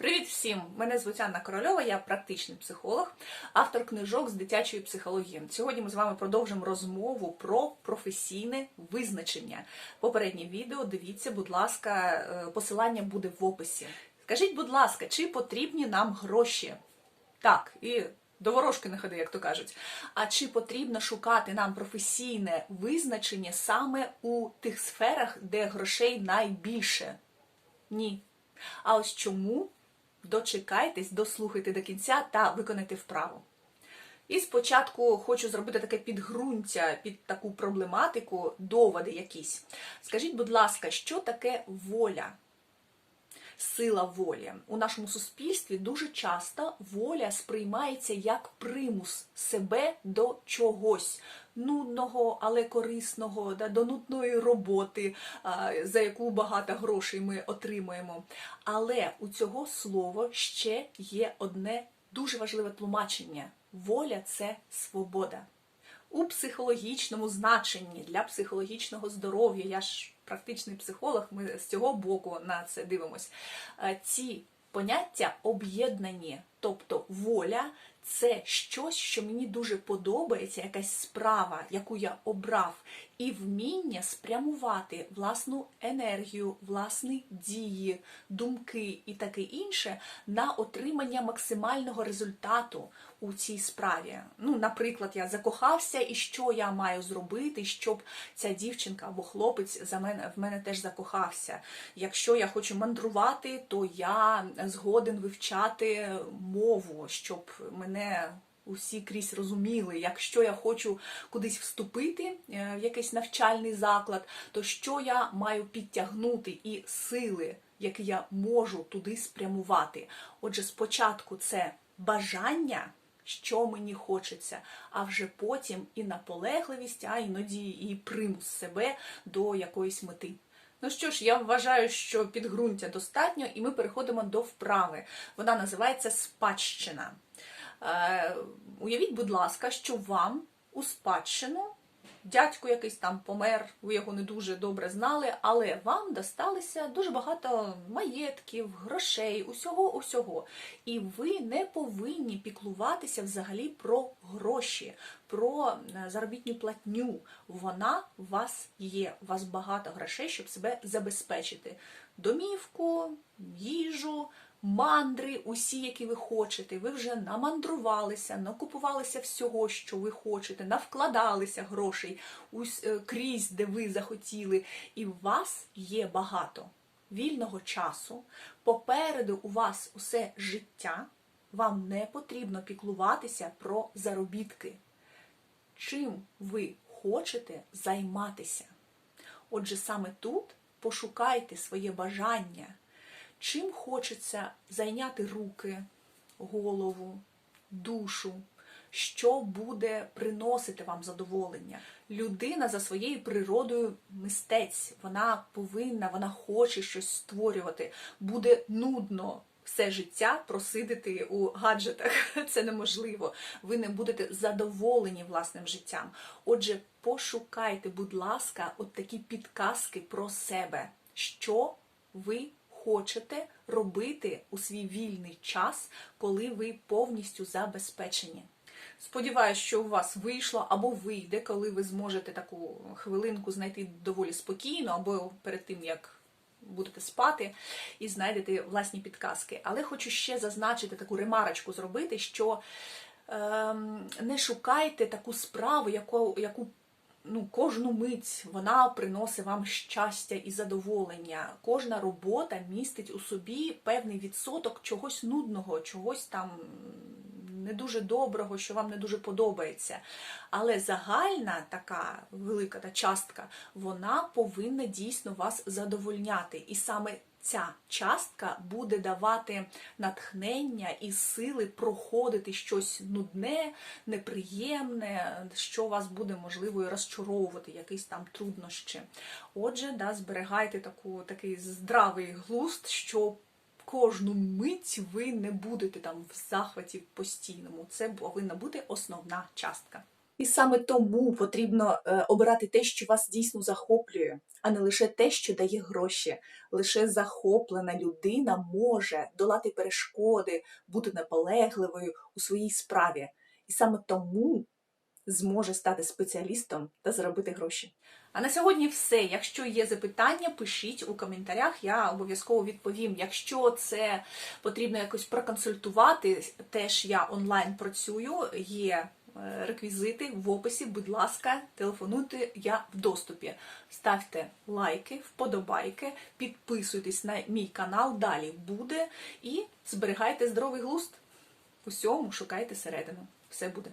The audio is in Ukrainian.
Привіт всім! Мене звуть Анна Корольова, я практичний психолог, автор книжок з дитячої психології. Сьогодні ми з вами продовжимо розмову про професійне визначення. Попереднє відео дивіться, будь ласка, е, посилання буде в описі. Скажіть, будь ласка, чи потрібні нам гроші? Так, і до ворожки не ходи, як то кажуть. А чи потрібно шукати нам професійне визначення саме у тих сферах, де грошей найбільше? Ні. А ось чому? Дочекайтесь, дослухайте до кінця та виконайте вправу. І спочатку хочу зробити таке підґрунтя під таку проблематику, доводи якісь. Скажіть, будь ласка, що таке воля? Сила волі у нашому суспільстві дуже часто воля сприймається як примус себе до чогось нудного, але корисного, да, до нудної роботи, за яку багато грошей ми отримуємо. Але у цього слова ще є одне дуже важливе тлумачення: воля це свобода. У психологічному значенні для психологічного здоров'я, я ж практичний психолог, ми з цього боку на це дивимось. Е, Ці поняття об'єднані, тобто воля це щось, що мені дуже подобається, якась справа, яку я обрав, і вміння спрямувати власну енергію, власні дії, думки і таке інше на отримання максимального результату у цій справі. Ну, наприклад, я закохався, і що я маю зробити, щоб ця дівчинка або хлопець за мене в мене теж закохався. Якщо я хочу мандрувати, то я згоден вивчати мову, щоб мене усі крізь розуміли, якщо я хочу кудись вступити е, в якийсь навчальний заклад, то що я маю підтягнути і сили, які я можу туди спрямувати. Отже, спочатку це бажання. Що мені хочеться, а вже потім і наполегливість, а іноді і примус себе до якоїсь мети. Ну що ж, я вважаю, що підґрунтя достатньо, і ми переходимо до вправи. Вона називається спадщина. Е, уявіть, будь ласка, що вам у спадщину дядько якийсь там помер, ви його не дуже добре знали, але вам досталося дуже багато маєтків, грошей, усього усього. І ви не повинні піклуватися взагалі про гроші, про е, заробітну платню. Вона у вас є. У вас багато грошей, щоб себе забезпечити. Домівку, їжу мандри, усі, які ви хочете. Ви вже намандрувалися, накупувалися всього, що ви хочете, навкладалися грошей е, крізь, де ви захотіли, і у вас є багато вільного часу. Попереду у вас усе життя. Вам не потрібно піклуватися про заробітки. Чим ви хочете займатися? Отже, саме тут пошукайте своє бажання чим хочеться зайняти руки, голову, душу, що буде приносити вам задоволення. Людина за своєю природою мистець, вона повинна, вона хоче щось створювати. Буде нудно. Все життя просидити у гаджетах це неможливо. Ви не будете задоволені власним життям. Отже, пошукайте, будь ласка, от такі підказки про себе, що ви хочете робити у свій вільний час, коли ви повністю забезпечені. Сподіваюсь, що у вас вийшло або вийде, коли ви зможете таку хвилинку знайти доволі спокійно, або перед тим як будете спати і знайдете власні підказки. Але хочу ще зазначити таку ремарочку зробити, що ем, не шукайте таку справу, яку, яку ну, кожну мить вона приносить вам щастя і задоволення. Кожна робота містить у собі певний відсоток чогось нудного, чогось там не дуже доброго, що вам не дуже подобається. Але загальна така велика та частка, вона повинна дійсно вас задовольняти. І саме ця частка буде давати натхнення і сили проходити щось нудне, неприємне, що вас буде можливо розчаровувати, якісь там труднощі. Отже, да, зберігайте таку, такий здравий глузд, що кожну мить ви не будете там в захваті постійному. Це повинна бути основна частка. І саме тому потрібно е, обирати те, що вас дійсно захоплює, а не лише те, що дає гроші. Лише захоплена людина може долати перешкоди, бути наполегливою у своїй справі. І саме тому зможе стати спеціалістом та заробити гроші. А на сьогодні все. Якщо є запитання, пишіть у коментарях. Я обов'язково відповім. Якщо це потрібно якось проконсультувати, теж я онлайн працюю. Є е, реквізити в описі. Будь ласка, телефонуйте, я в доступі. Ставте лайки, вподобайки, підписуйтесь на мій канал. Далі буде і зберігайте здоровий глузд. Усьому шукайте середину. Все буде.